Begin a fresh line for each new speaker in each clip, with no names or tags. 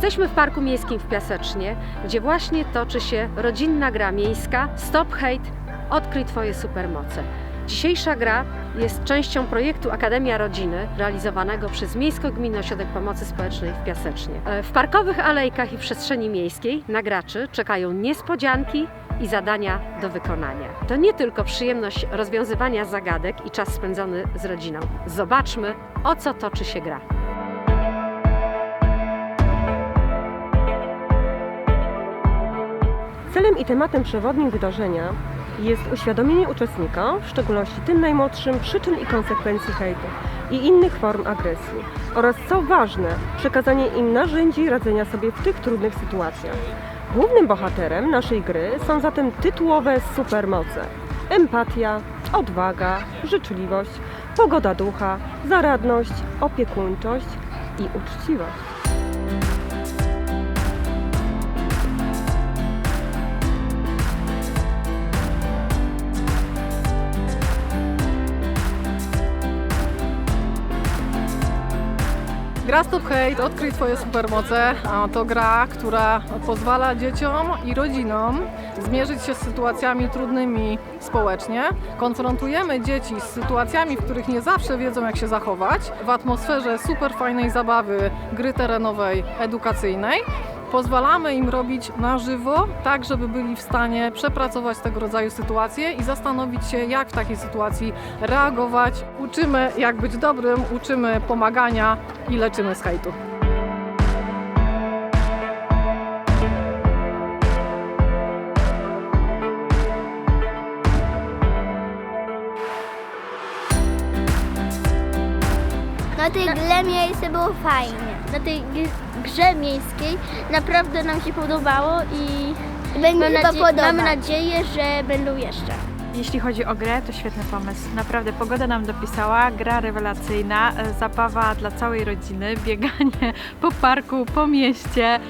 Jesteśmy w Parku Miejskim w Piasecznie, gdzie właśnie toczy się rodzinna gra miejska Stop Hate – Odkryj Twoje supermoce. Dzisiejsza gra jest częścią projektu Akademia Rodziny, realizowanego przez Miejsko-Gminny Ośrodek Pomocy Społecznej w Piasecznie. E, W parkowych alejkach i przestrzeni miejskiej na graczy czekają niespodzianki i zadania do wykonania. To nie tylko przyjemność rozwiązywania zagadek i czas spędzony z rodziną. Zobaczmy, o co toczy się gra.
Celem i tematem przewodnim wydarzenia jest uświadomienie uczestnika, w szczególności tym najmłodszym, przyczyn i konsekwencji hejtu i innych form agresji oraz, co ważne, przekazanie im narzędzi radzenia sobie w tych trudnych sytuacjach. Głównym bohaterem naszej gry są zatem tytułowe supermoce. Empatia, odwaga, życzliwość, pogoda ducha, zaradność, opiekuńczość i uczciwość.
Gra Stop Hate, odkryj Twoje supermoce. To gra, która pozwala dzieciom i rodzinom zmierzyć się z sytuacjami trudnymi społecznie. Konfrontujemy dzieci z sytuacjami, w których nie zawsze wiedzą jak się zachować, w atmosferze super fajnej zabawy, gry terenowej, edukacyjnej. Pozwalamy im robić na żywo, tak żeby byli w stanie przepracować tego rodzaju sytuacje i zastanowić się, jak w takiej sytuacji reagować. Uczymy, jak być dobrym, uczymy pomagania i leczymy z hejtu.
Na tej grze miejsce było fajnie. Na tej gr- grze miejskiej naprawdę nam się podobało i
Będzie
mam, nadzie-
podobać.
mamy nadzieję, że będą jeszcze.
Jeśli chodzi o grę, to świetny pomysł. Naprawdę pogoda nam dopisała, gra rewelacyjna, e, zabawa dla całej rodziny, bieganie po parku, po mieście.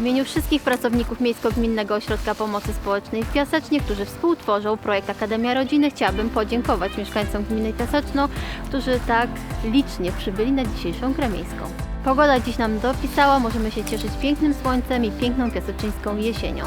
W imieniu wszystkich pracowników Miejsko-Gminnego Ośrodka Pomocy Społecznej w Piasecznie, którzy współtworzą projekt Akademia Rodziny, chciałabym podziękować mieszkańcom gminy Piaseczno, którzy tak licznie przybyli na dzisiejszą grę miejską. Pogoda dziś nam dopisała, możemy się cieszyć pięknym słońcem i piękną piaseczyńską jesienią.